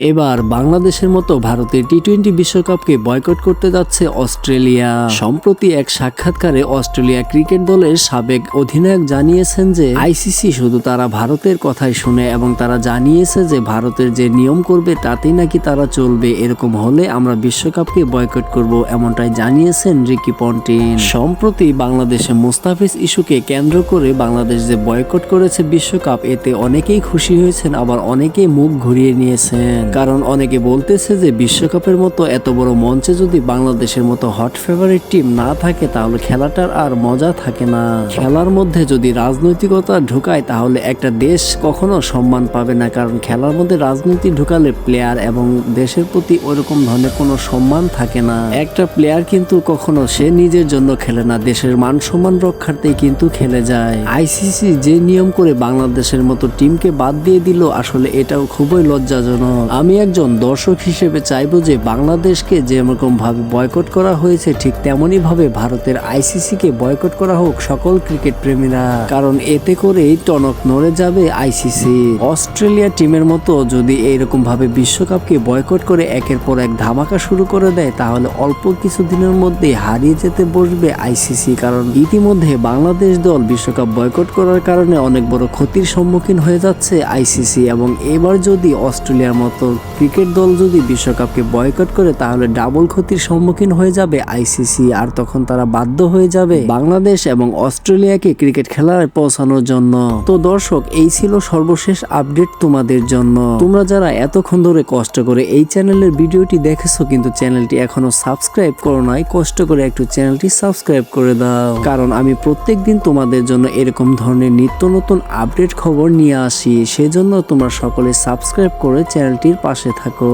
এবার বাংলাদেশের মতো ভারতের টি টোয়েন্টি বিশ্বকাপকে বয়কট করতে যাচ্ছে অস্ট্রেলিয়া। সম্প্রতি এক সাক্ষাৎকারে অস্ট্রেলিয়া ক্রিকেট দলের সাবেক অধিনায়ক জানিয়েছেন যে আইসিসি শুধু তারা ভারতের কথাই শুনে এবং তারা জানিয়েছে যে ভারতের যে নিয়ম করবে তাতেই নাকি তারা চলবে। এরকম হলে আমরা বিশ্বকাপকে বয়কট করব এমনটাই জানিয়েছেন রিকি পন্টিন। সম্প্রতি বাংলাদেশে মুস্তাফিজ ইস্যুকে কেন্দ্র করে বাংলাদেশ যে বয়কট করেছে বিশ্বকাপ, এতে অনেকেই খুশি হয়েছেন, আবার অনেকেই মুখ ঘুরিয়ে নিয়েছেন। কারণ অনেকে বলতেছে যে বিশ্বকাপের মতো এত বড় মঞ্চে যদি বাংলাদেশের মতো হট ফেভারিট টিম না থাকে, তাহলে খেলাটার আর মজা থাকে না। খেলার মধ্যে যদি রাজনৈতিকতা ঢুকায়, তাহলে একটা দেশ কখনো সম্মান পাবে না, কারণ খেলার মধ্যে রাজনীতি ঢুকালে প্লেয়ার এবং দেশের প্রতি ওরকম ধরনের কোনো সম্মান থাকে না। একটা প্লেয়ার কিন্তু কখনো সে নিজের জন্য খেলে না, দেশের মান সম্মান রক্ষার্থেই কিন্তু খেলে যায়। আইসিসি যে নিয়ম করে বাংলাদেশের মতো টিমকে বাদ দিয়ে দিল, আসলে এটাও খুবই লজ্জাজনক। আমি একজন দর্শক হিসেবে চাইব যে বাংলাদেশকে যেরকম ভাবে বয়কট করা হয়েছে, ঠিক তেমনই ভাবে ভারতের আইসিসিকে বয়কট করা হোক সকল ক্রিকেট প্রেমীরা। কারণ এতে করেই টনক নড়ে যাবে আইসিসি। অস্ট্রেলিয়া টিমের মতো যদি এইরকম ভাবে বিশ্বকাপকে বয়কট করে একের পর এক ধামাকা শুরু করে দেয়, তাহলে অল্প কিছুদিনের মধ্যে হারিয়ে যেতে বসবে আইসিসি। কারণ ইতিমধ্যে বাংলাদেশ দল বিশ্বকাপ বয়কট করার কারণে অনেক বড় ক্ষতির সম্মুখীন হয়ে যাচ্ছে আইসিসি। এবং এবার যদি অস্ট্রেলিয়ার মতো ক্রিকেট দল যদি বিশ্বকাপকে বয়কট করে, তাহলে ডাবল ক্ষতির সম্মুখীন হয়ে যাবে আইসিসি আর তখন তারা বাধ্য হয়ে যাবে বাংলাদেশ এবং অস্ট্রেলিয়াকে ক্রিকেট খেলায় পৌঁছানোর জন্য। তো দর্শক, এই ছিল সর্বশেষ আপডেট তোমাদের জন্য। তোমরা যারা এতক্ষণ ধরে কষ্ট করে এই চ্যানেলের ভিডিওটি দেখেছ, কিন্তু চ্যানেলটি এখনও সাবস্ক্রাইব করো নাই, কষ্ট করে একটু চ্যানেলটি সাবস্ক্রাইব করে দাও। কারণ আমি প্রত্যেকদিন তোমাদের জন্য এরকম ধরনের নিত্য নতুন আপডেট খবর নিয়ে আসি। সেজন্য তোমরা সকলে সাবস্ক্রাইব করে চ্যানেলটির পাশে থাকো।